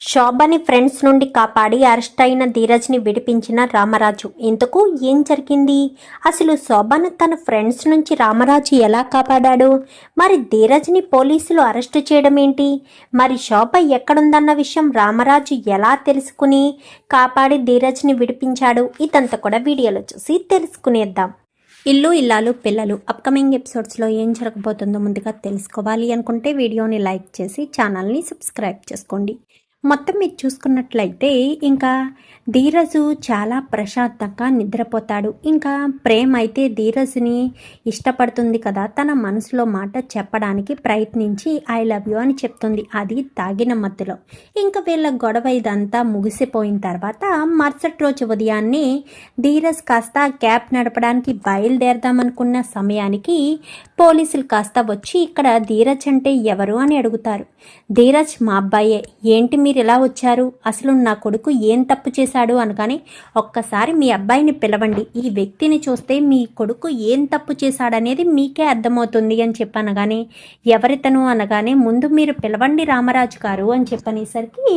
శోభని friends నుండి కాపాడి arrest అయిన ధీరజ్ని విడిపించిన రామరాజు. ఇంతకు ఏం జరిగింది? అసలు శోభను తన ఫ్రెండ్స్ నుంచి రామరాజు ఎలా కాపాడాడు? మరి ధీరజ్ని పోలీసులు అరెస్టు చేయడం ఏంటి? మరి శోభ ఎక్కడుందన్న విషయం రామరాజు ఎలా తెలుసుకుని కాపాడి ధీరజ్ని విడిపించాడు? ఇదంతా కూడా వీడియోలో చూసి తెలుసుకునేద్దాం. ఇల్లు ఇల్లాలు పిల్లలు అప్కమింగ్ ఎపిసోడ్స్లో ఏం జరగబోతుందో ముందుగా తెలుసుకోవాలి అనుకుంటే వీడియోని లైక్ చేసి ఛానల్ని సబ్స్క్రైబ్ చేసుకోండి. మొత్తం మీరు చూసుకున్నట్లయితే ఇంకా ధీరజు చాలా ప్రశాంతంగా నిద్రపోతాడు. ఇంకా ప్రేమ అయితే ధీరజుని ఇష్టపడుతుంది కదా. తన మనసులో మాట చెప్పడానికి ప్రయత్నించి ఐ లవ్ యూ అని చెప్తుంది. అది తాగిన మత్తులో. ఇంకా వీళ్ళ గొడవ ఇదంతా ముగిసిపోయిన తర్వాత మరుసటి రోజు ఉదయాన్నే ధీరజ్ కాస్త క్యాబ్ నడపడానికి బయలుదేరదామనుకున్న సమయానికి పోలీసులు కాస్త వచ్చి ఇక్కడ ధీరజ్ అంటే ఎవరు? అని అడుగుతారు. ధీరజ్ మా అబ్బాయే. ఏంటి మీరు ఎలా వచ్చారు? అసలు నా కొడుకు ఏం తప్పు చేశాడు అనగానే ఒక్కసారి మీ అబ్బాయిని పిలవండి. ఈ వ్యక్తిని చూస్తే మీ కొడుకు ఏం తప్పు చేశాడనేది మీకే అర్థమవుతుంది అని చెప్పనగానే ఎవరితను అనగానే ముందు మీరు పిలవండి రామరాజు గారు అని చెప్పనేసరికి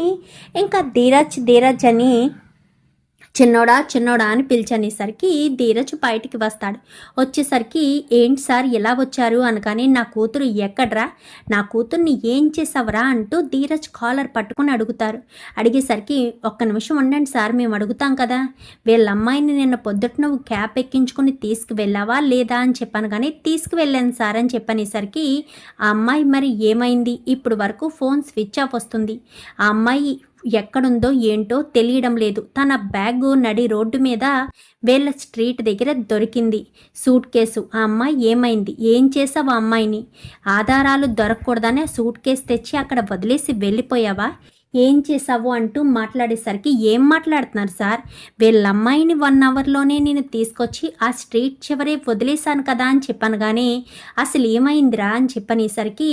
ఇంకా ధీరాజ్ ధీరాజ్ అని చిన్నోడా చిన్నోడా అని పిలిచనేసరికి ధీరజ్ బయటికి వస్తాడు. వచ్చేసరికి ఏంటి సార్ ఎలా వచ్చారు? అనగానే నా కూతురు ఎక్కడ్రా? నా కూతుర్ని ఏం చేసావరా అంటూ ధీరజ్ కాలర్ పట్టుకుని అడుగుతారు. అడిగేసరికి ఒక్క నిమిషం ఉండండి సార్ మేము అడుగుతాం కదా. వీళ్ళ అమ్మాయిని నిన్న పొద్దుట నువ్వు క్యాబ్ ఎక్కించుకుని తీసుకువెళ్ళావా లేదా అని చెప్పాను కానీ తీసుకువెళ్ళాను సార్ అని చెప్పనేసరికి ఆ అమ్మాయి మరి ఏమైంది? ఇప్పుడు వరకు ఫోన్ స్విచ్ ఆఫ్ వస్తుంది. ఆ అమ్మాయి ఎక్కడుందో ఏంటో తెలియడం లేదు. తన బ్యాగ్ నడి రోడ్డు మీద వేళ్ళ స్ట్రీట్ దగ్గర దొరికింది. Suitcase. ఆ అమ్మాయి ఏమైంది? ఏం చేసావు ఆ అమ్మాయిని? ఆధారాలు దొరకకూడదనే సూట్ కేసు తెచ్చి అక్కడ వదిలేసి వెళ్ళిపోయావా? ఏం చేసావు అంటూ మాట్లాడేసరికి ఏం మాట్లాడుతున్నారు సార్? వీళ్ళ అమ్మాయిని వన్ అవర్లోనే నేను తీసుకొచ్చి ఆ స్ట్రీట్ చివరే వదిలేశాను కదా అని చెప్పాను కానీ అసలు ఏమైందిరా అని చెప్పనేసరికి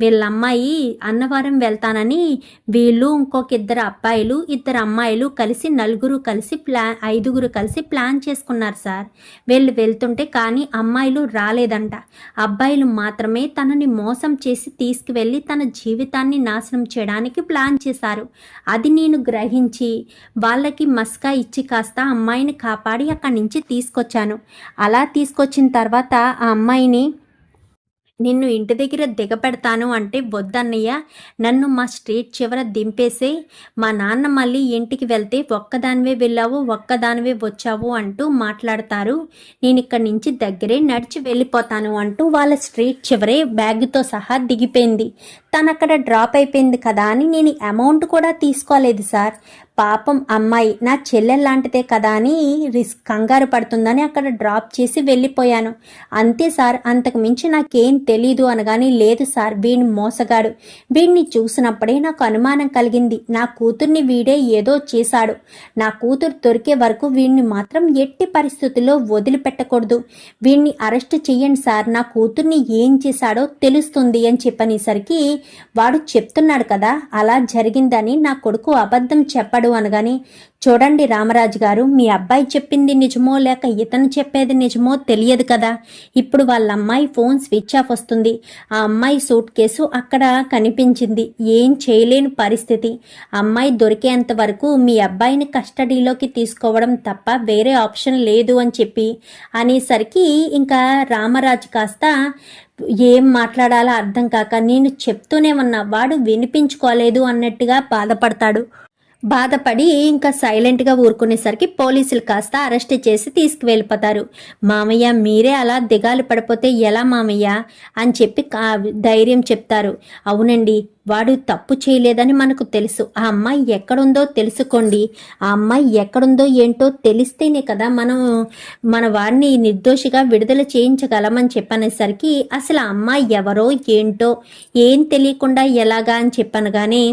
వీళ్ళ అమ్మాయి అన్నవరం వెళ్తానని వీళ్ళు ఇంకొక ఇద్దరు అబ్బాయిలు ఇద్దరు అమ్మాయిలు కలిసి నలుగురు కలిసి ప్లా ఐదుగురు కలిసి ప్లాన్ చేసుకున్నారు సార్. వీళ్ళు వెళ్తుంటే కానీ అమ్మాయిలు రాలేదంట. అబ్బాయిలు మాత్రమే తనని మోసం చేసి తీసుకువెళ్ళి తన జీవితాన్ని నాశనం చేయడానికి ప్లాన్ చేశారు. అది నేను గ్రహించి వాళ్ళకి మస్కా ఇచ్చి కాస్త అమ్మాయిని కాపాడి అక్కడి నుంచి తీసుకొచ్చాను. అలా తీసుకొచ్చిన తర్వాత ఆ అమ్మాయిని నిన్ను ఇంటి దగ్గర దిగపెడతాను అంటే వద్దన్నయ్య. నన్ను మా స్ట్రీట్ చివర దింపేసే. మా నాన్న మళ్ళీ ఇంటికి వెళ్తే ఒక్కదానివే వెళ్ళావు ఒక్కదానివే వచ్చావు అంటూ మాట్లాడతారు. నేను ఇక్కడి నుంచి దగ్గరే నడిచి వెళ్ళిపోతాను అంటూ వాళ్ళ స్ట్రీట్ చివరే బ్యాగ్తో సహా దిగిపోయింది. తను అక్కడ డ్రాప్ అయిపోయింది కదా అని నేను అమౌంట్ కూడా తీసుకోలేదు సార్. పాపం అమ్మాయి నా చెల్లెల్లాంటిదే కదా అని రిస్క్ కంగారు పడుతుందని అక్కడ డ్రాప్ చేసి వెళ్ళిపోయాను. అంతే సార్ అంతకు మించి నాకేం తెలీదు అనగాని లేదు సార్ వీడిని మోసగాడు. వీడిని చూసినప్పుడే నాకు అనుమానం కలిగింది. నా కూతుర్ని వీడే ఏదో చేశాడు. నా కూతురు దొరికే వరకు వీడిని మాత్రం ఎట్టి పరిస్థితుల్లో వదిలిపెట్టకూడదు. వీడిని అరెస్ట్ చెయ్యండి సార్ నా కూతుర్ని ఏం చేశాడో తెలుస్తుంది అని చెప్పనేసరికి వాడు చెప్తున్నాడు కదా అలా జరిగిందని నా కొడుకు అబద్ధం చెప్పాడు. అనగానే చూడండి రామరాజు గారు మీ అబ్బాయి చెప్పింది నిజమో లేక ఇతను చెప్పేది నిజమో తెలియదు కదా. ఇప్పుడు వాళ్ళ అమ్మాయి ఫోన్ స్విచ్ ఆఫ్ వస్తుంది. ఆ అమ్మాయి సూట్ కేసు అక్కడ కనిపించింది. ఏం చేయలేని పరిస్థితి. అమ్మాయి దొరికేంత వరకు మీ అబ్బాయిని కస్టడీలోకి తీసుకోవడం తప్ప వేరే ఆప్షన్ లేదు అని చెప్పి అనేసరికి ఇంకా రామరాజు కాస్త ఏం మాట్లాడాలో అర్థం కాక నేను చెప్తూనే ఉన్నా వాడు వినిపించుకోలేదు అన్నట్టుగా బాధపడతాడు. బాధపడి ఇంకా సైలెంట్గా ఊరుకునేసరికి పోలీసులు కాస్త అరెస్ట్ చేసి తీసుకువెళ్ళిపోతారు. మామయ్య మీరే అలా దిగాలు పడిపోతే ఎలా మామయ్య? అని చెప్పి ధైర్యం చెప్తారు. అవునండి వాడు తప్పు చేయలేదని మనకు తెలుసు. ఆ అమ్మాయి ఎక్కడుందో తెలుసుకోండి. ఆ అమ్మాయి ఎక్కడుందో ఏంటో తెలిస్తేనే కదా మనం మన వాడిని నిర్దోషిగా విడుదల చేయించగలమని చెప్పనేసరికి అసలు ఆ అమ్మాయి ఎవరో ఏంటో ఏం తెలియకుండా ఎలాగా? అని చెప్పనగానే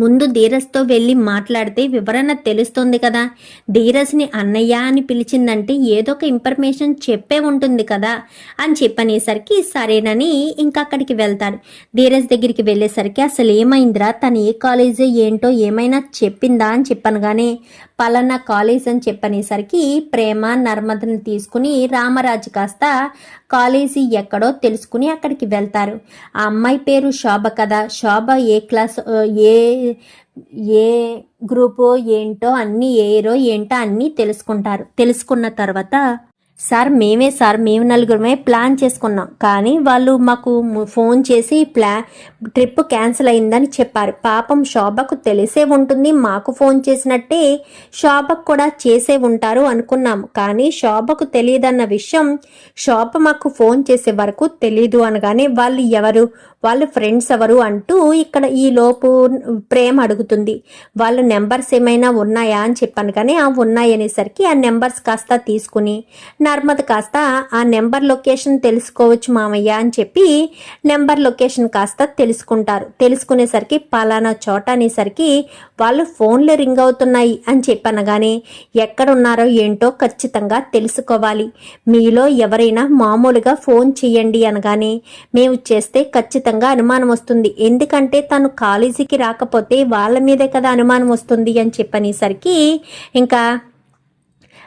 ముందు ధీరజ్తో వెళ్ళి మాట్లాడితే వివరణ తెలుస్తుంది కదా. ధీరజ్ని అన్నయ్య అని పిలిచిందంటే ఏదో ఒక ఇన్ఫర్మేషన్ చెప్పే ఉంటుంది కదా అని చెప్పనేసరికి సరేనని ఇంకా అక్కడికి వెళ్తాడు. ధీరజ్ దగ్గరికి వెళ్ళేసరికి అసలు ఏమైందిరా? తను ఏ కాలేజ్ ఏంటో ఏమైనా చెప్పిందా అని చెప్పనగానే పలానా కాలేజ్ అని చెప్పనేసరికి ప్రేమ నర్మదని తీసుకుని రామరాజు కాస్త కాలేజీ ఎక్కడో తెలుసుకుని అక్కడికి వెళ్తారు. ఆ అమ్మాయి పేరు శోభ కదా. శోభ ఏ క్లాస్ ఏ ఏ గ్రూపు ఏంటో అన్నీ ఏరో ఏంటో అన్నీ తెలుసుకుంటారు. తెలుసుకున్న తర్వాత సార్ మేమే సార్ మేము నలుగురమే ప్లాన్ చేసుకున్నాం. కానీ వాళ్ళు మాకు ఫోన్ చేసి ప్లా ట్రిప్ క్యాన్సిల్ అయిందని చెప్పారు. పాపం శోభకు తెలిసే ఉంటుంది. మాకు ఫోన్ చేసినట్టే శోభకు కూడా చేసే ఉంటారు అనుకున్నాం. కానీ శోభకు తెలియదన్న విషయం శోభ మాకు ఫోన్ చేసే వరకు తెలీదు అనగానే వాళ్ళు ఎవరు వాళ్ళ ఫ్రెండ్స్ ఎవరు అంటూ ఇక్కడ ఈ లోపు ప్రేమ అడుగుతుంది. వాళ్ళ నెంబర్స్ ఏమైనా ఉన్నాయా అని చెప్పాను కానీ ఆ ఉన్నాయి అనేసరికి ఆ నెంబర్స్ కాస్త తీసుకుని నర్మద కాస్త ఆ నెంబర్ లొకేషన్ తెలుసుకోవచ్చు మామయ్య అని చెప్పి నెంబర్ లొకేషన్ కాస్త తెలుసుకుంటారు. తెలుసుకునేసరికి పలానా చోట అనేసరికి వాళ్ళు ఫోన్లు రింగ్ అవుతున్నాయి అని చెప్పనగానే ఎక్కడున్నారో ఏంటో ఖచ్చితంగా తెలుసుకోవాలి. మీలో ఎవరైనా మామూలుగా ఫోన్ చేయండి అనగానే మేము చేస్తే ఖచ్చితంగా అనుమానం వస్తుంది. ఎందుకంటే తను కాలేజీకి రాకపోతే వాళ్ళ మీదే కదా అనుమానం వస్తుంది అని చెప్పనేసరికి ఇంకా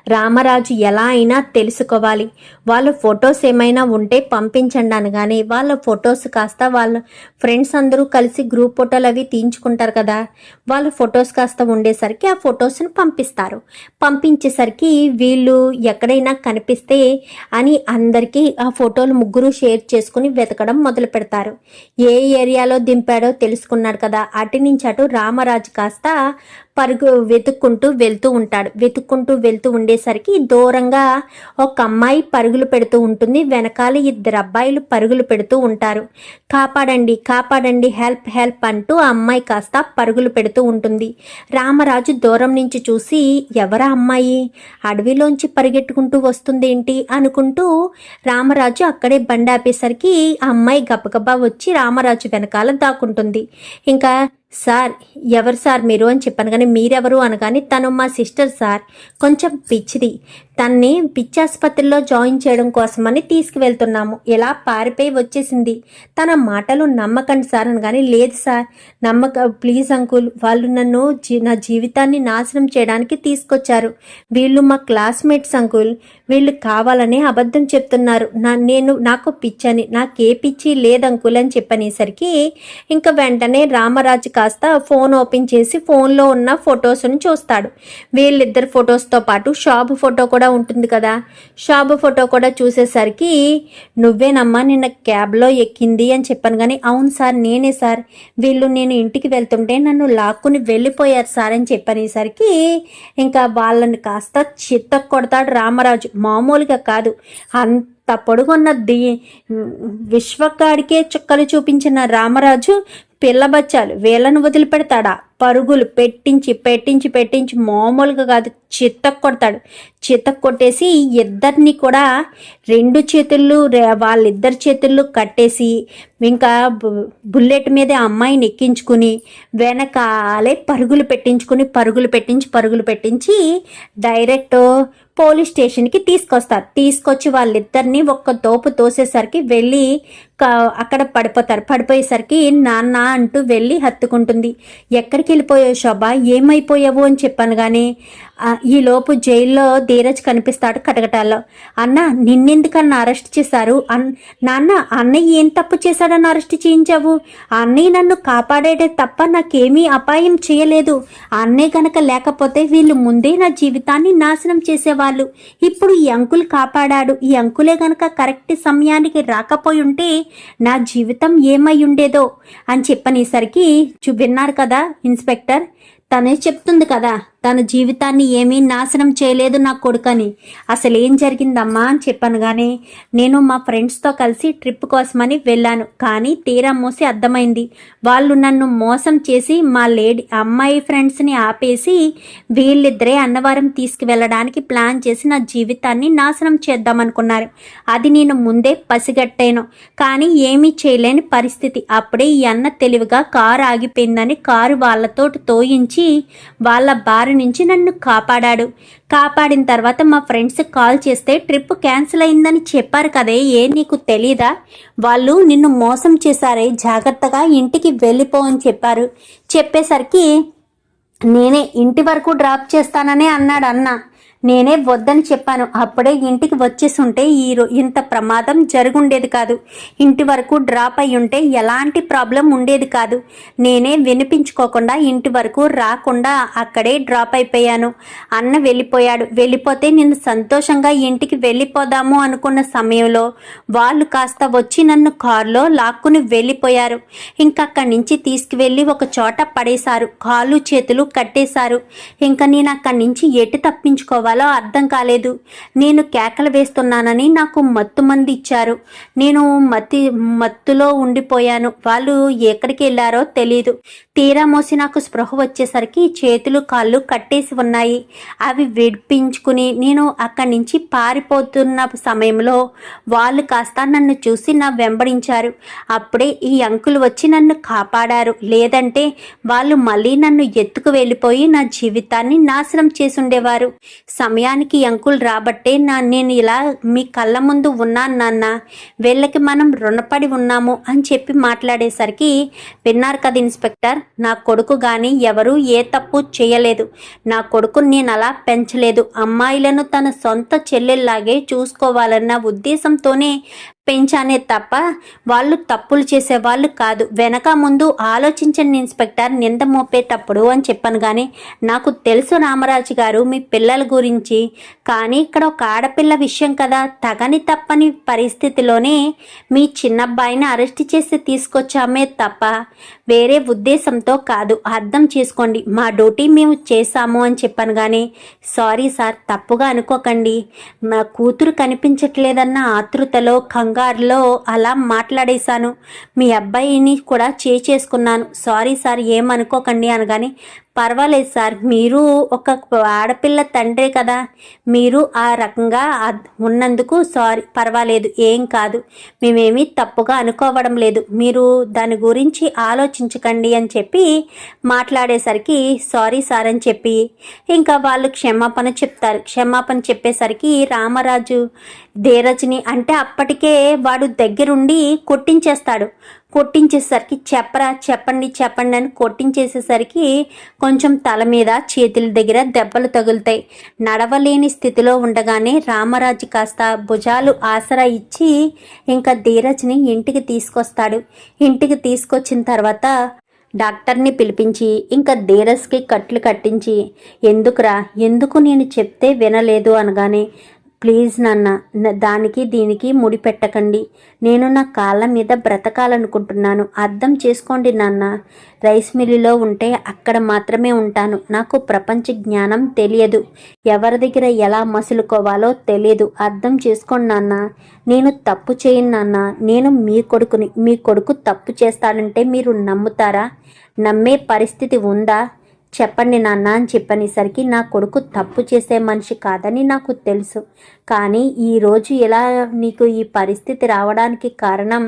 రామరాజు ఎలా అయినా తెలుసుకోవాలి. వాళ్ళ ఫొటోస్ ఏమైనా ఉంటే పంపించండి అనగానే వాళ్ళ ఫొటోస్ కాస్త వాళ్ళ ఫ్రెండ్స్ అందరూ కలిసి గ్రూప్ ఫోటోలు అవి తీయించుకుంటారు కదా. వాళ్ళ ఫొటోస్ కాస్త ఉండేసరికి ఆ ఫొటోస్ని పంపిస్తారు. పంపించేసరికి వీళ్ళు ఎక్కడైనా కనిపిస్తే అని అందరికీ ఆ ఫోటోలు ముగ్గురు షేర్ చేసుకుని వెతకడం మొదలు పెడతారు. ఏ ఏరియాలో దింపాడో తెలుసుకున్నాడు కదా. అటు నుంచి అటు రామరాజు కాస్త పరుగు వెతుక్కుంటూ వెళ్తూ ఉంటాడు. వెతుక్కుంటూ వెళ్తూ ఉండేసరికి దూరంగా ఒక అమ్మాయి పరుగులు పెడుతూ ఉంటుంది. వెనకాల ఇద్దరు అబ్బాయిలు పరుగులు పెడుతూ ఉంటారు. కాపాడండి కాపాడండి హెల్ప్ హెల్ప్ అంటూ ఆ అమ్మాయి కాస్త పరుగులు పెడుతూ ఉంటుంది. రామరాజు దూరం నుంచి చూసి ఎవరా అమ్మాయి? అడవిలోంచి పరిగెట్టుకుంటూ వస్తుందేంటి అనుకుంటూ రామరాజు అక్కడే బండి ఆపేసరికి ఆ అమ్మాయి గబగబా వచ్చి రామరాజు వెనకాల దాక్కుంటుంది. ఇంకా సార్ ఎవరు సార్ మీరు? అని చెప్పాను. కానీ మీరెవరు అనగానే తను మా సిస్టర్ సార్. కొంచెం పిచ్చిది. తన్ని పిచ్చాసుపత్రిలో జాయిన్ చేయడం కోసమని తీసుకువెళ్తున్నాము. ఇలా పారిపోయి వచ్చేసింది? తన మాటలు నమ్మకండి సార్ అనగానే లేదు సార్ నమ్మక ప్లీజ్ అంకుల్ వాళ్ళు నన్ను జీ- నా జీవితాన్ని నాశనం చేయడానికి తీసుకొచ్చారు. వీళ్ళు మా క్లాస్మేట్స్ అంకుల్ వీళ్ళు కావాలనే అబద్ధం చెప్తున్నారు. నా నేను నాకు పిచ్చని నాకే పిచ్చి లేదు అంకుల్ అని చెప్పనేసరికి ఇంకా వెంటనే రామరాజు కాస్త ఫోన్ ఓపెన్ చేసి ఫోన్లో ఉన్న ఫొటోస్ని చూస్తాడు. వీళ్ళిద్దరు ఫొటోస్తో పాటు షాప్ ఫోటో కూడా ఉంటుంది కదా. షాప్ ఫోటో కూడా చూసేసరికి నువ్వేనమ్మా నిన్న క్యాబ్లో ఎక్కింది అని చెప్పాను. కానీ అవును సార్ నేనే సార్. వీళ్ళు నేను ఇంటికి వెళ్తుంటే నన్ను లాక్కుని వెళ్ళిపోయారు సార్ అని చెప్పనేసరికి ఇంకా వాళ్ళని కాస్త చిత్త కొడతాడు రామరాజు. మామూలుగా కాదు. అంత పొడుగున్న ది విశ్వకాడికే చుక్కలు చూపించిన రామరాజు పిల్లబచ్చాలు వీళ్ళను వదిలిపెడతాడా? పరుగులు పెట్టించి పెట్టించి పెట్టించి మామూలుగా కాదు చిత్త కొడతాడు. చిత్త కొట్టేసి ఇద్దరిని కూడా రెండు చేతుళ్ళు వాళ్ళిద్దరి చేతుళ్ళు కట్టేసి ఇంకా బుల్లెట్ మీద అమ్మాయిని ఎక్కించుకుని వెనకాలే పరుగులు పెట్టించుకుని పరుగులు పెట్టించి పరుగులు పెట్టించి డైరెక్ట్ పోలీస్ స్టేషన్కి తీసుకొస్తారు. తీసుకొచ్చి వాళ్ళిద్దరిని ఒక్క తోపు తోసేసరికి వెళ్ళి అక్కడ పడిపోతారు. పడిపోయేసరికి నాన్న అంటూ వెళ్ళి హత్తుకుంటుంది. ఎక్కడికి వెళ్ళిపోయావు శోభ? ఏమైపోయావు అని చెప్పాను కానీ ఈలోపు ఈ లోపు జైల్లో ధీరజ్ కనిపిస్తాడు కటకటాల్లో. అన్న నిన్నెందుకన్నా అరెస్ట్ చేశారు? అన్ నాన్న అన్నయ్య ఏం తప్పు చేశాడని అరెస్ట్ చేయించావు? అన్నయ్య నన్ను కాపాడేటే తప్ప నాకేమీ అపాయం చేయలేదు. అన్నయ్య గనక లేకపోతే వీళ్ళు ముందే నా జీవితాన్ని నాశనం చేసేవాళ్ళు. ఇప్పుడు ఈ అంకుల్ కాపాడాడు. ఈ అంకులే గనక కరెక్ట్ సమయానికి రాకపోయి ఉంటే నా జీవితం ఏమై ఉండేదో అని చెప్పనేసరికి చూ విన్నారు కదా ఇన్స్పెక్టర్? తనే చెప్తుంది కదా తన జీవితాన్ని ఏమీ నాశనం చేయలేదు నా కొడుకని. అసలు ఏం జరిగిందమ్మా అని చెప్పాను కానీ నేను మా ఫ్రెండ్స్తో కలిసి ట్రిప్ కోసమని వెళ్ళాను కానీ తీరా మూసి అర్థమైంది. వాళ్ళు నన్ను మోసం చేసి మా లేడీ అమ్మాయి ఫ్రెండ్స్ని ఆపేసి వీళ్ళిద్దరే అన్నవరం తీసుకువెళ్ళడానికి ప్లాన్ చేసి నా జీవితాన్ని నాశనం చేద్దామనుకున్నారు. అది నేను ముందే పసిగట్టాను కానీ ఏమీ చేయలేని పరిస్థితి. అప్పుడే ఈ అన్న తెలివిగా కారు ఆగిపోయిందని కారు వాళ్ళతో తోయించి వాళ్ళ బారి నుంచి నన్ను కాపాడాడు. కాపాడిన తర్వాత మా ఫ్రెండ్స్ కాల్ చేస్తే ట్రిప్ క్యాన్సిల్ అయిందని చెప్పారు కదే ఏ నీకు తెలీదా? వాళ్ళు నిన్ను మోసం చేశారే జాగ్రత్తగా ఇంటికి వెళ్ళిపో అని చెప్పారు. చెప్పేసరికి నేనే ఇంటి వరకు డ్రాప్ చేస్తాననే అన్నాడు అన్న. నేనే వద్దని చెప్పాను. అప్పుడే ఇంటికి వచ్చేసి ఉంటే ఈ ఇంత ప్రమాదం జరుగుండేది కాదు. ఇంటి వరకు డ్రాప్ అయి ఉంటే ఎలాంటి ప్రాబ్లం ఉండేది కాదు. నేనే వినిపించుకోకుండా ఇంటి వరకు రాకుండా అక్కడే డ్రాప్ అయిపోయాను. అన్న వెళ్ళిపోయాడు. వెళ్ళిపోతే నేను సంతోషంగా ఇంటికి వెళ్ళిపోదాము అనుకున్న సమయంలో వాళ్ళు కాస్త వచ్చి నన్ను కారులో లాక్కుని వెళ్ళిపోయారు. ఇంకక్కడి నుంచి తీసుకువెళ్ళి ఒక చోట పడేశారు. కాళ్ళు చేతులు కట్టేశారు. ఇంకా నేను అక్కడి నుంచి ఎటు తప్పించుకోవాలి? అర్థం కాలేదు. నేను కేకలు వేస్తున్నానని నాకు మత్తు మంది ఇచ్చారు. నేను మత్తి మత్తులో ఉండిపోయాను. వాళ్ళు ఎక్కడికి వెళ్ళారో తెలీదు. తీరా మోసి నాకు స్పృహ వచ్చేసరికి చేతులు కాళ్ళు కట్టేసి ఉన్నాయి. అవి విడిపించుకుని నేను అక్కడి నుంచి పారిపోతున్న సమయంలో వాళ్ళు కాస్త నన్ను చూసి నా వెంబడించారు. అప్పుడే ఈ అంకులు వచ్చి నన్ను కాపాడారు. లేదంటే వాళ్ళు మళ్ళీ నన్ను ఎత్తుకు వెళ్ళిపోయి నా జీవితాన్ని నాశనం చేసుండేవారు. సమయానికి ఈ అంకుల్ రాబట్టే నా నేను ఇలా మీ కళ్ళ ముందు ఉన్నాను నాన్న. వీళ్ళకి మనం రుణపడి ఉన్నాము అని చెప్పి మాట్లాడేసరికి విన్నారు కదా ఇన్స్పెక్టర్. నా కొడుకు కానీ ఎవరూ ఏ తప్పు చేయలేదు. నా కొడుకుని నేను అలా పెంచలేదు. అమ్మాయిలను తన సొంత చెల్లెల్లాగే చూసుకోవాలన్న ఉద్దేశంతోనే పెంచానే తప్ప వాళ్ళు తప్పులు చేసేవాళ్ళు కాదు. వెనక ముందు ఆలోచించండి ఇన్స్పెక్టర్ నింద మోపేటప్పుడు అని చెప్పాను కానీ నాకు తెలుసు రామరాజు గారు మీ పిల్లల గురించి. కానీ ఇక్కడ ఒక ఆడపిల్ల విషయం కదా. తగని తప్పని పరిస్థితిలోనే మీ చిన్నబ్బాయిని అరెస్ట్ చేసి తీసుకొచ్చామే తప్ప వేరే ఉద్దేశంతో కాదు. అర్థం చేసుకోండి. మా డ్యూటీ మేము చేశాము అని చెప్పాను కానీ సారీ సార్ తప్పుగా అనుకోకండి. మా కూతురు కనిపించట్లేదన్న ఆతృతలో కంగారులో అలా మాట్లాడేశాను. మీ అబ్బాయిని కూడా చేసుకున్నాను సారీ సార్ ఏమనుకోకండి అనగానే పర్వాలేదు సార్. మీరు ఒక ఆడపిల్ల తండ్రే కదా. మీరు ఆ రకంగా ఉన్నందుకు సారీ పర్వాలేదు ఏం కాదు. మేమేమీ తప్పుగా అనుకోవడం లేదు. మీరు దాని గురించి ఆలోచించకండి అని చెప్పి మాట్లాడేసరికి సారీ సార్ అని చెప్పి ఇంకా వాళ్ళు క్షమాపణ చెప్తారు. క్షమాపణ చెప్పేసరికి రామరాజు ధీరజ్ని అంటే అప్పటికే వాడు దగ్గరుండి కొట్టించేస్తాడు. కొట్టించేసరికి చెప్పరా చెప్పండి చెప్పండి అని కొట్టించేసేసరికి కొంచెం తల మీద చేతుల దగ్గర దెబ్బలు తగులుతాయి. నడవలేని స్థితిలో ఉండగానే రామరాజు కాస్త భుజాలు ఆసరా ఇచ్చి ఇంకా ధీరజ్ని ఇంటికి తీసుకొస్తాడు. ఇంటికి తీసుకొచ్చిన తర్వాత డాక్టర్ని పిలిపించి ఇంకా ధీరజ్కి కట్లు కట్టించి ఎందుకురా? ఎందుకు నేను చెప్తే వినలేదు? అనగానే ప్లీజ్ నాన్న దానికి దీనికి ముడి పెట్టకండి. నేను నా కాళ్ళ మీద బ్రతకాలనుకుంటున్నాను. అర్థం చేసుకోండి నాన్న. రైస్ మిల్లులో ఉంటే అక్కడ మాత్రమే ఉంటాను. నాకు ప్రపంచ జ్ఞానం తెలియదు. ఎవరి దగ్గర ఎలా మసులుకోవాలో తెలియదు. అర్థం చేసుకోండి నాన్న. నేను తప్పు చేయను నాన్న. నేను మీ కొడుకుని మీ కొడుకు తప్పు చేస్తాడంటే మీరు నమ్ముతారా? నమ్మే పరిస్థితి ఉందా? చెప్పండి నాన్న అని చెప్పనేసరికి నా కొడుకు తప్పు చేసే మనిషి కాదని నాకు తెలుసు. కానీ ఈరోజు ఎలా నీకు ఈ పరిస్థితి రావడానికి కారణం?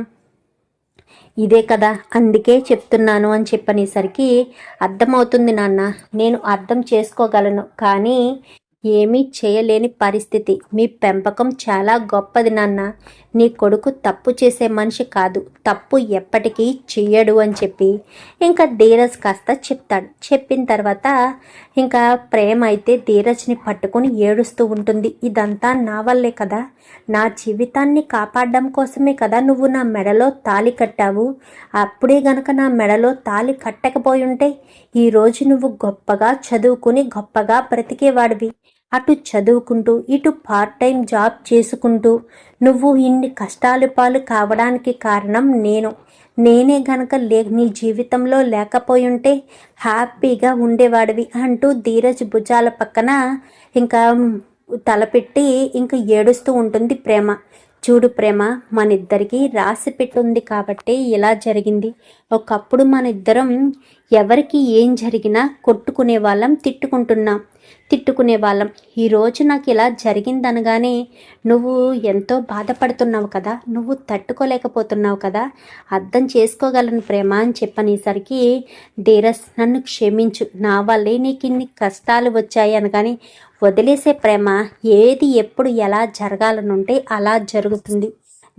ఇదే కదా అందుకే చెప్తున్నాను అని చెప్పనేసరికి అర్థమవుతుంది నాన్న నేను అర్థం చేసుకోగలను. కానీ ఏమీ చేయలేని పరిస్థితి. మీ పెంపకం చాలా గొప్పది నాన్న. నీ కొడుకు తప్పు చేసే మనిషి కాదు. తప్పు ఎప్పటికీ చెయ్యడు అని చెప్పి. ఇంకా ధీరజ్ కాస్త చెప్తాడు. చెప్పిన తర్వాత ఇంకా ప్రేమ అయితే ధీరజ్ని పట్టుకొని ఏడుస్తూ ఉంటుంది. ఇదంతా నా వల్లే కదా. నా జీవితాన్ని కాపాడడం కోసమే కదా నువ్వు నా మెడలో తాలి కట్టావు. అప్పుడే గనక నా మెడలో తాలి కట్టకపోయి ఉంటే ఈరోజు నువ్వు గొప్పగా చదువుకుని గొప్పగా బ్రతికేవాడివి. అటు చదువుకుంటూ ఇటు పార్ట్ టైం జాబ్ చేసుకుంటూ నువ్వు ఇన్ని కష్టాలు పాలు కావడానికి కారణం నేను. నేనే గనక లే నీ జీవితంలో లేకపోయుంటే హ్యాపీగా ఉండేవాడివి అంటూ ధీరజ్ భుజాల పక్కన ఇంకా తలపెట్టి ఇంకా ఏడుస్తూ ఉంటుంది ప్రేమ. చూడు ప్రేమ మన ఇద్దరికి రాసి పెట్టుంది కాబట్టి ఇలా జరిగింది. ఒకప్పుడు మన ఇద్దరం ఎవరికి ఏం జరిగినా కొట్టుకునే వాళ్ళం తిట్టుకుంటున్నాం. తిట్టుకునే వాళ్ళం. ఈరోజు నాకు ఇలా జరిగిందనగానే నువ్వు ఎంతో బాధపడుతున్నావు కదా నువ్వు తట్టుకోలేకపోతున్నావు కదా అర్థం చేసుకోగలను ప్రేమ అని చెప్పనేసరికి ధీరస్ నన్ను క్షమించు నా వల్లే నీకు ఇన్ని కష్టాలు వచ్చాయి అనగానే వదిలేసే ప్రేమ ఏది ఎప్పుడు ఎలా జరగాలనుంటే అలా జరుగుతుంది.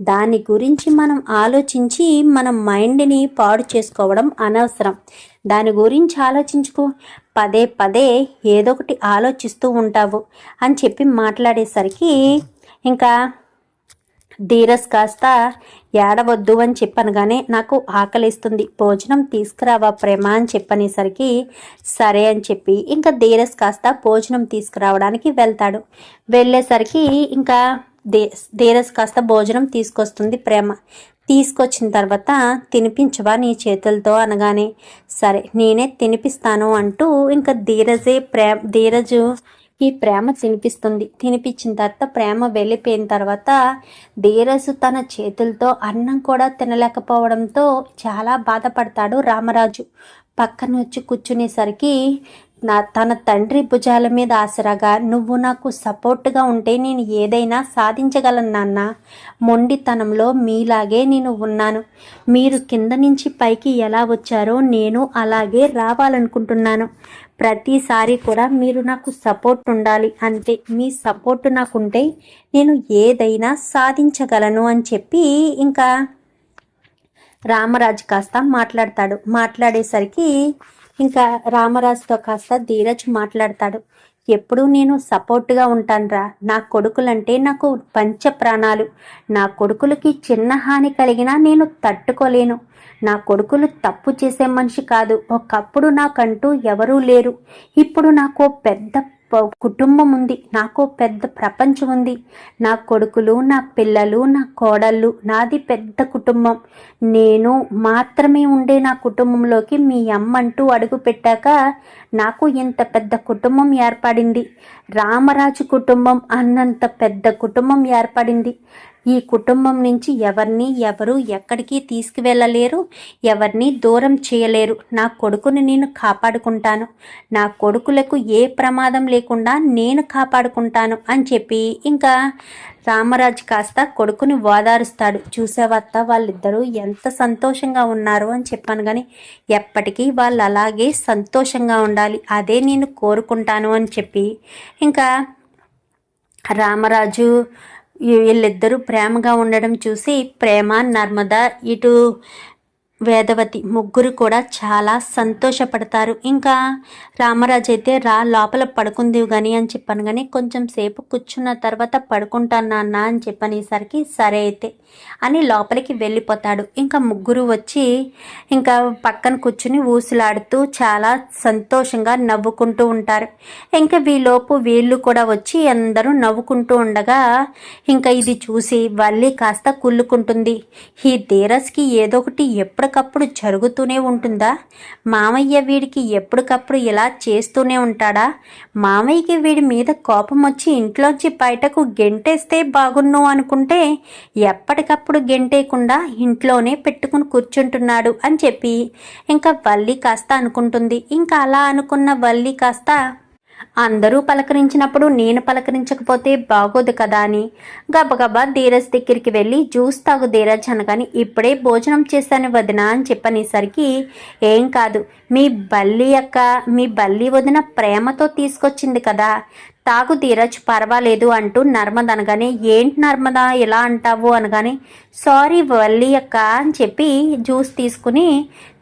దాని గురించి మనం ఆలోచించి మన మైండ్ని పాడు చేసుకోవడం అనవసరం. దాని గురించి ఆలోచించుకో. పదే పదే ఏదో ఒకటి ఆలోచిస్తూ ఉంటావు అని చెప్పి మాట్లాడేసరికి ఇంకా ధీరస్ కాస్త ఏడవద్దు అని చెప్పనగానే నాకు ఆకలిస్తుంది. భోజనం తీసుకురావా ప్రేమ అని చెప్పనేసరికి సరే అని చెప్పి ఇంకా ధీరస్ కాస్త భోజనం తీసుకురావడానికి వెళ్తాడు. వెళ్ళేసరికి ఇంకా ధీ ధీరస్ కాస్త భోజనం తీసుకొస్తుంది ప్రేమ. తీసుకొచ్చిన తర్వాత తినిపించవా నీ చేతులతో అనగానే సరే నేనే తినిపిస్తాను అంటూ ఇంకా ధీరజే ప్రేమ ధీరజు ఈ ప్రేమ తినిపిస్తుంది. తినిపించిన తర్వాత ప్రేమ వెళ్ళిపోయిన తర్వాత ధీరజు తన చేతులతో అన్నం కూడా తినలేకపోవడంతో చాలా బాధపడతాడు రామరాజు. పక్కన వచ్చి కూర్చునేసరికి నా తన తండ్రి భుజాల మీద ఆసరాగా నువ్వు నాకు సపోర్ట్గా ఉంటే నేను ఏదైనా సాధించగలను నాన్న. మొండితనంలో మీలాగే నేను ఉన్నాను. మీరు కింద నుంచి పైకి ఎలా వచ్చారో నేను అలాగే రావాలనుకుంటున్నాను. ప్రతిసారి కూడా మీరు నాకు సపోర్ట్ ఉండాలి అంతే మీ సపోర్ట్ నాకుంటే నేను ఏదైనా సాధించగలను అని చెప్పి ఇంకా రామరాజు కాస్త మాట్లాడతాడు. మాట్లాడేసరికి ఇంకా రామరాజుతో కాస్త ధీరజ్ మాట్లాడతాడు. ఎప్పుడూ నేను సపోర్ట్గా ఉంటానురా. నా కొడుకులంటే నాకు పంచ ప్రాణాలు. నా కొడుకులకి చిన్న హాని కలిగినా నేను తట్టుకోలేను. నా కొడుకులు తప్పు చేసే మనిషి కాదు. ఒకప్పుడు నాకంటూ ఎవరూ లేరు. ఇప్పుడు నాకు పెద్ద కుటుంబం ఉంది. నాకు పెద్ద ప్రపంచం ఉంది. నా కొడుకులు నా పిల్లలు నా కోడళ్ళు నాది పెద్ద కుటుంబం. నేను మాత్రమే ఉండే నా కుటుంబంలోకి మీ అమ్మంటూ అడుగు పెట్టాక నాకు ఇంత పెద్ద కుటుంబం ఏర్పడింది. రామరాజు కుటుంబం అన్నంత పెద్ద కుటుంబం ఏర్పడింది. ఈ కుటుంబం నుంచి ఎవరిని ఎవరు ఎక్కడికి తీసుకువెళ్ళలేరు ఎవరిని దూరం చేయలేరు. నా కొడుకుని నేను కాపాడుకుంటాను. నా కొడుకులకు ఏ ప్రమాదం లేకుండా నేను కాపాడుకుంటాను అని చెప్పి ఇంకా రామరాజు కాస్త కొడుకుని ఓదారుస్తాడు. చూసేవత్త వాళ్ళిద్దరూ ఎంత సంతోషంగా ఉన్నారు అని చెప్పాను కానీ ఎప్పటికీ వాళ్ళు అలాగే సంతోషంగా ఉండాలి. అదే నేను కోరుకుంటాను అని చెప్పి ఇంకా రామరాజు వీళ్ళిద్దరూ ప్రేమగా ఉండడం చూసి ప్రేమ నర్మద ఇటు వేదవతి ముగ్గురు కూడా చాలా సంతోషపడతారు. ఇంకా రామరాజు అయితే రా లోపల పడుకుంది కానీ అని చెప్పాను కానీ కొంచెం సేపు కూర్చున్న తర్వాత పడుకుంటాను నాన్న అని చెప్పనేసరికి సరే అయితే అని లోపలికి వెళ్ళిపోతాడు. ఇంకా ముగ్గురు వచ్చి ఇంకా పక్కన కూర్చుని ఊసులాడుతూ చాలా సంతోషంగా నవ్వుకుంటూ ఉంటారు. ఇంకా వీలోపు వీళ్ళు కూడా వచ్చి అందరూ నవ్వుకుంటూ ఉండగా ఇంకా ఇది చూసి వల్లి కాస్త కుళ్ళుకుంటుంది. ఈ ధీరస్కి ఏదో ఒకటి ఎప్పుడు ఎప్పటికప్పుడు జరుగుతూనే ఉంటుందా? మామయ్య వీడికి ఎప్పటికప్పుడు ఇలా చేస్తూనే ఉంటాడా? మామయ్యకి వీడి మీద కోపం వచ్చి ఇంట్లోంచి బయటకు గెంటేస్తే బాగున్ను అనుకుంటే ఎప్పటికప్పుడు గెంటేయకుండా ఇంట్లోనే పెట్టుకుని కూర్చుంటున్నాడు అని చెప్పి. ఇంకా వల్లి కాస్త అనుకుంటుంది. ఇంకా అలా అనుకున్న వల్లి కాస్త అందరూ పలకరించినప్పుడు నేను పలకరించకపోతే బాగోదు కదా అని. గబగబా ధీరజ్ దగ్గరికి వెళ్ళి జ్యూస్ తాగు ధీరజ్ అనగాని ఇప్పుడే భోజనం చేశాను వదిన అని చెప్పనేసరికి ఏం కాదు. మీ బల్లి యొక్క మీ బల్లి వదిన ప్రేమతో తీసుకొచ్చింది కదా. తాగు ధీరజ్ పర్వాలేదు అంటూ నర్మద అనగానే ఏంటి నర్మద ఇలా అంటావు? అనగానే సారీ వల్లి అక్క అని చెప్పి జ్యూస్ తీసుకుని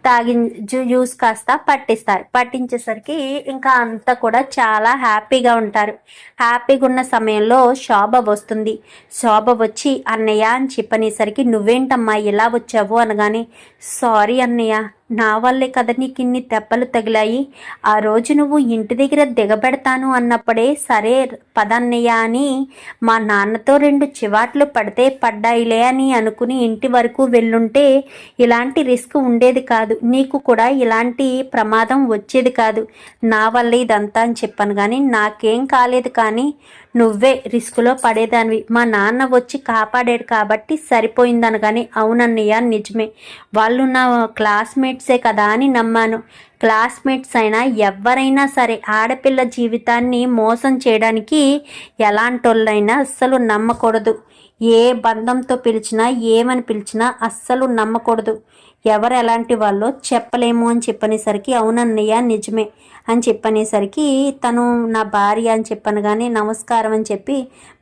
తాగి జ్యూస్ కాస్త పట్టిస్తారు. పట్టించేసరికి ఇంకా అంతా కూడా చాలా హ్యాపీగా ఉంటారు. హ్యాపీగా ఉన్న సమయంలో శోభ వస్తుంది. శోభ వచ్చి అన్నయ్య అని చెప్పనేసరికి నువ్వేంటమ్మా ఇలా వచ్చావు? అనగానే సారీ అన్నయ్య నా వల్లే కదా నీకు ఇన్ని తెప్పలు తగిలాయి. ఆ రోజు నువ్వు ఇంటి దగ్గర దిగబెడతాను అన్నప్పుడే సరే పదన్నయ్య అని మా నాన్నతో రెండు చివాట్లు పడితే పడ్డాయిలే అని అనుకుని ఇంటి వరకు వెళ్ళుంటే ఇలాంటి రిస్క్ ఉండేది కాదు. నీకు కూడా ఇలాంటి ప్రమాదం వచ్చేది కాదు. నా వల్ల ఇదంతా అని చెప్పాను కానీ నాకేం కాలేదు కానీ నువ్వే రిస్క్లో పడేదానివి. మా నాన్న వచ్చి కాపాడాడు కాబట్టి సరిపోయిందని కానీ అవునన్నయ్య నిజమే. వాళ్ళు నా క్లాస్మేట్సే కదా అని నమ్మాను. క్లాస్మేట్స్ అయినా ఎవరైనా సరే ఆడపిల్ల జీవితాన్ని మోసం చేయడానికి ఎలాంటోళ్ళైనా అస్సలు నమ్మకూడదు. ఏ బంధంతో పిలిచినా ఏమని పిలిచినా అస్సలు నమ్మకూడదు. ఎవరు ఎలాంటి వాళ్ళో చెప్పలేము అని చెప్పనేసరికి అవునన్నయ్య నిజమే. అని చెప్పనేసరికి తను నా భార్య అని చెప్పను కానీ నమస్కారం అని చెప్పి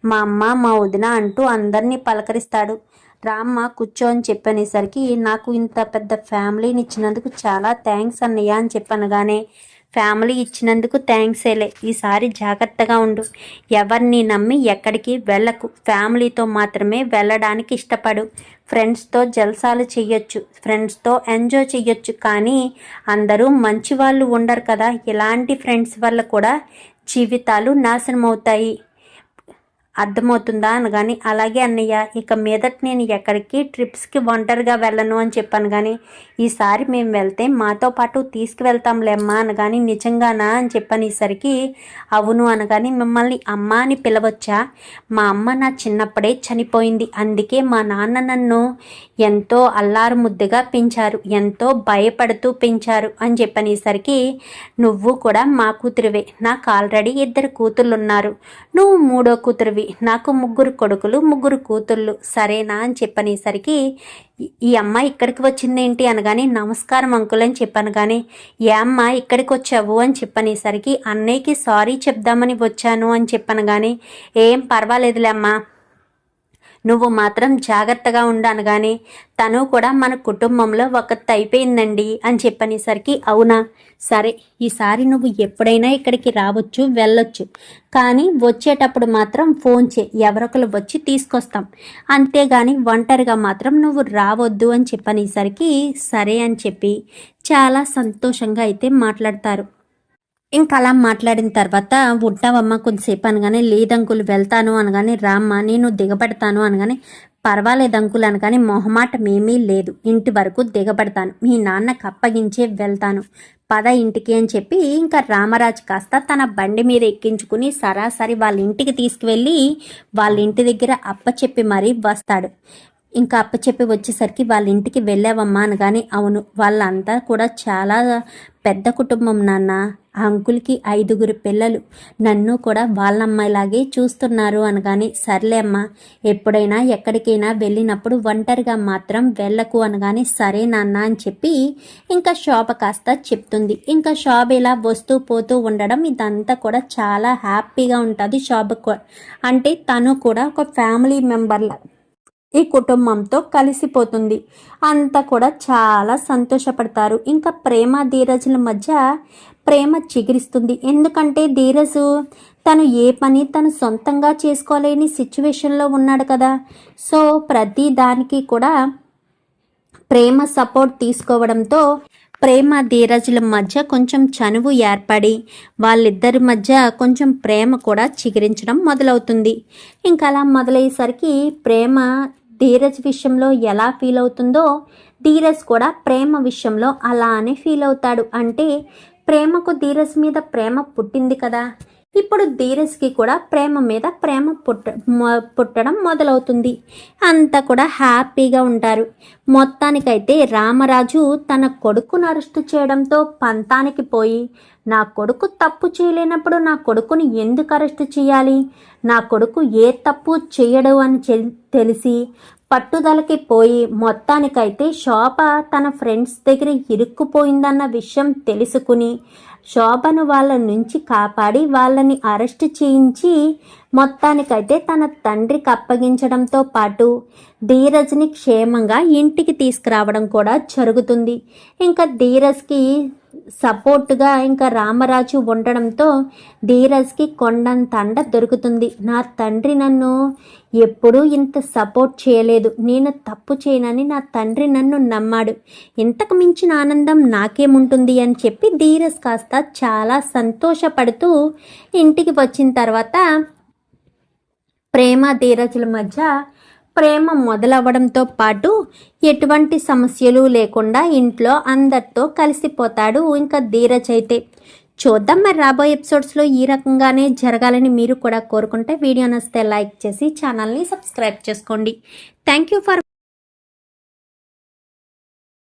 మా అమ్మ మా వదిన అంటూ అందరినీ పలకరిస్తాడు. రామ్మ కూర్చో అని చెప్పనేసరికి నాకు ఇంత పెద్ద ఫ్యామిలీని ఇచ్చినందుకు చాలా థ్యాంక్స్ అన్నయ్య అని చెప్పనగానే ఫ్యామిలీ ఇచ్చినందుకు థ్యాంక్స్ ఏలే. ఈసారి జాగ్రత్తగా ఉండు. ఎవరిని నమ్మి ఎక్కడికి వెళ్ళకు. ఫ్యామిలీతో మాత్రమే వెళ్ళడానికి ఇష్టపడు. ఫ్రెండ్స్తో జల్సాలు చెయ్యొచ్చు. ఫ్రెండ్స్తో ఎంజాయ్ చెయ్యొచ్చు. కానీ అందరూ మంచి వాళ్ళు ఉండరు కదా. ఇలాంటి ఫ్రెండ్స్ వల్ల కూడా జీవితాలు నాశనం అవుతాయి అర్థమవుతుందా అనగాని అలాగే అన్నయ్య ఇక మీదట నేను ఎక్కడికి ట్రిప్స్కి ఒంటరిగా వెళ్ళను అని చెప్పాను కానీ ఈసారి మేము వెళ్తే మాతో పాటు తీసుకువెళ్తాంలేమ్మా అనగాని నిజంగానా? అని చెప్పనేసరికి అవును అనగాని మిమ్మల్ని అమ్మ అని పిలవచ్చా? మా అమ్మ నా చిన్నప్పుడే చనిపోయింది. అందుకే మా నాన్న నన్ను ఎంతో అల్లారు ముద్దుగా పెంచారు ఎంతో భయపడుతూ పెంచారు అని చెప్పనేసరికి నువ్వు కూడా మా కూతురివే. నాకు ఆల్రెడీ ఇద్దరు కూతుళ్ళు ఉన్నారు నువ్వు మూడో కూతురివి నాకు ముగ్గురు కొడుకులు ముగ్గురు కూతుళ్ళు. సరేనా? అని చెప్పనేసరికి ఈ అమ్మాయి ఇక్కడికి వచ్చిందేంటి అనగానే నమస్కారం అంకుల్ అని చెప్పాను కానీ ఏ అమ్మ ఇక్కడికి వచ్చావు అని చెప్పనేసరికి అన్నయ్యకి సారీ చెప్దామని వచ్చాను అని చెప్పాను కానీ ఏం పర్వాలేదులే అమ్మా. నువ్వు మాత్రం జాగ్రత్తగా ఉండాను కానీ తను కూడా మన కుటుంబంలో ఒక అయిపోయిందండి అని చెప్పనేసరికి అవునా? సరే ఈసారి నువ్వు ఎప్పుడైనా ఇక్కడికి రావచ్చు వెళ్ళొచ్చు. కానీ వచ్చేటప్పుడు మాత్రం ఫోన్ చే ఎవరొకరు వచ్చి తీసుకొస్తాం. అంతేగాని ఒంటరిగా మాత్రం నువ్వు రావద్దు అని చెప్పనేసరికి సరే అని చెప్పి చాలా సంతోషంగా అయితే మాట్లాడతారు. ఇంకా అలా మాట్లాడిన తర్వాత ఉంటావమ్మ కొంతసేపు అనగానే లేదంకులు వెళ్తాను అనగానే రామ్మ నేను దిగబడతాను అనగానే పర్వాలేదు అంకుల్ అనగానే మొహమాటం ఏమీ లేదు. ఇంటి వరకు దిగబడతాను. మీ నాన్నకు అప్పగించే వెళ్తాను. పద ఇంటికి అని చెప్పి ఇంకా రామరాజు కాస్త తన బండి మీద ఎక్కించుకుని సరాసరి వాళ్ళ ఇంటికి తీసుకువెళ్ళి వాళ్ళ ఇంటి దగ్గర అప్పచెప్పి మరీ వస్తాడు. ఇంకా అప్పచెప్పి వచ్చేసరికి వాళ్ళ ఇంటికి వెళ్ళావమ్మా అనగానే అవును వాళ్ళంతా కూడా చాలా పెద్ద కుటుంబం నాన్న. ఆ అంకుల్కి ఐదుగురు పిల్లలు. నన్ను కూడా వాళ్ళ అమ్మాయిలాగే చూస్తున్నారు అనగానే సర్లే అమ్మా ఎప్పుడైనా ఎక్కడికైనా వెళ్ళినప్పుడు ఒంటరిగా మాత్రం వెళ్ళకు అనగానే సరే నాన్న అని చెప్పి ఇంకా శోభ కాస్త చెప్తుంది. ఇంకా శోభ ఇలా వస్తూ పోతూ ఉండడం ఇదంతా కూడా చాలా హ్యాపీగా ఉంటుంది శోభ అంటే తను కూడా ఒక ఫ్యామిలీ మెంబర్లా ఈ కుటుంబంతో కలిసిపోతుంది. అంతా కూడా చాలా సంతోషపడతారు. ఇంకా ప్రేమ ధీరజుల మధ్య ప్రేమ చిగురిస్తుంది. ఎందుకంటే ధీరజు తను ఏ పని తను సొంతంగా చేసుకోలేని సిచ్యువేషన్లో ఉన్నాడు కదా. సో ప్రతి దానికి కూడా ప్రేమ సపోర్ట్ తీసుకోవడంతో ప్రేమ ధీరజుల మధ్య కొంచెం చనువు ఏర్పడి వాళ్ళిద్దరి మధ్య కొంచెం ప్రేమ కూడా చిగురించడం మొదలవుతుంది. ఇంకా అలా మొదలయ్యేసరికి ప్రేమ ధీరజ్ విషయంలో ఎలా ఫీల్ అవుతుందో ధీరజ్ కూడా ప్రేమ విషయంలో అలానే ఫీల్ అవుతాడు. అంటే ప్రేమకు ధీరజ్ మీద ప్రేమ పుట్టింది కదా. ఇప్పుడు ధీరజ్కి కూడా ప్రేమ మీద ప్రేమ పుట్ట పుట్టడం మొదలవుతుంది. అంతా కూడా హ్యాపీగా ఉంటారు. మొత్తానికైతే రామరాజు తన కొడుకును అరెస్టు చేయడంతో పంతానికి పోయి నా కొడుకు తప్పు చేయలేనప్పుడు నా కొడుకుని ఎందుకు అరెస్టు చేయాలి? నా కొడుకు ఏ తప్పు చేయడు అని తెలిసి పట్టుదలకి పోయి మొత్తానికైతే శోభ తన ఫ్రెండ్స్ దగ్గర ఇరుక్కుపోయిందన్న విషయం తెలుసుకుని శోభను వాళ్ళ నుంచి కాపాడి వాళ్ళని అరెస్ట్ చేయించి మొత్తానికైతే తన తండ్రికి అప్పగించడంతో పాటు ధీరజ్ని క్షేమంగా ఇంటికి తీసుకురావడం కూడా జరుగుతుంది. ఇంకా ధీరజ్కి సపోర్ట్గా ఇంకా రామరాజు ఉండడంతో ధీరజ్కి కొండంత తండ దొరుకుతుంది. నా తండ్రి నన్ను ఎప్పుడూ ఇంత సపోర్ట్ చేయలేదు. నేను తప్పు చేయనని నా తండ్రి నన్ను నమ్మాడు. ఇంతకు మించిన ఆనందం నాకేముంటుంది అని చెప్పి ధీరజ్ కాస్త చాలా సంతోషపడుతూ ఇంటికి వచ్చిన తర్వాత ప్రేమ ధీరజుల మధ్య ప్రేమ మొదలవ్వడంతో పాటు ఎటువంటి సమస్యలు లేకుండా ఇంట్లో అందరితో కలిసిపోతాడు ఇంకా ధీరజ్ అయితే. చూద్దాం మరి రాబోయే ఎపిసోడ్స్లో ఈ రకంగానే జరగాలని మీరు కూడా కోరుకుంటే వీడియో నస్తే లైక్ చేసి ఛానల్ని సబ్స్క్రైబ్ చేసుకోండి. Thank you for